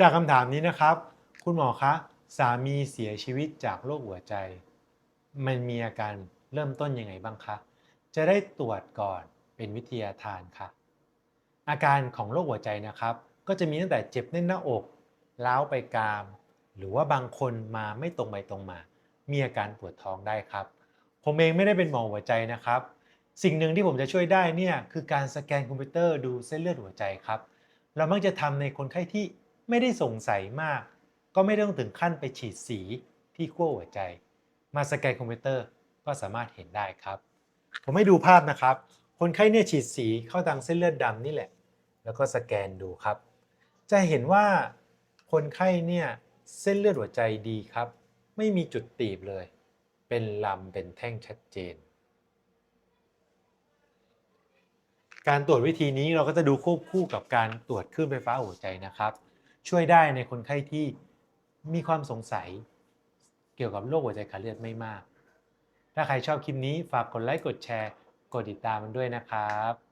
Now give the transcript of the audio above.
จากคำถามนี้นะครับ คุณหมอคะสามีเสียชีวิตจากโรคหัวใจ มันมีอาการเริ่มต้นยังไงบ้างคะจะได้ตรวจก่อนเป็นวิทยาทานค่ะ อาการของโรคหัวใจนะครับ ก็จะมีตั้งแต่เจ็บแน่นหน้าอกล้าวไปกราม หรือว่าบางคนมาไม่ตรงไปตรงมา มีอาการปวดท้องได้ครับ ผมเองไม่ได้เป็นหมอหัวใจนะครับ สิ่งหนึ่งที่ผมจะช่วยได้เนี่ยคือการสแกนคอมพิวเตอร์ดูเส้นเลือดหัวใจครับ เรามักจะทำในคนไข้ที่ ไม่ได้สงสัยมาก ก็ไม่ต้องถึงขั้นไปฉีดสีที่ขั้วหัวใจ มาสแกนคอมพิวเตอร์ก็สามารถเห็นได้ครับ ผมให้ดูภาพนะครับ คนไข้เนี่ยฉีดสีเข้าทางเส้นเลือดดำนี่แหละ แล้วก็สแกนดูครับ จะเห็นว่าคนไข้เนี่ยเส้นเลือดหัวใจดีครับ ไม่มีจุดตีบเลย เป็นลำเป็นแท่งชัดเจน การตรวจวิธีนี้เราก็จะดูควบคู่กับการตรวจคลื่นไฟฟ้าหัวใจนะครับ ช่วยได้ในคนไข้ที่มีความสงสัยเกี่ยวกับโรคหัวใจขาดเลือดไม่มาก ถ้าใครชอบคลิปนี้ฝากกดไลค์กดแชร์ กดติดตามมันด้วยนะครับ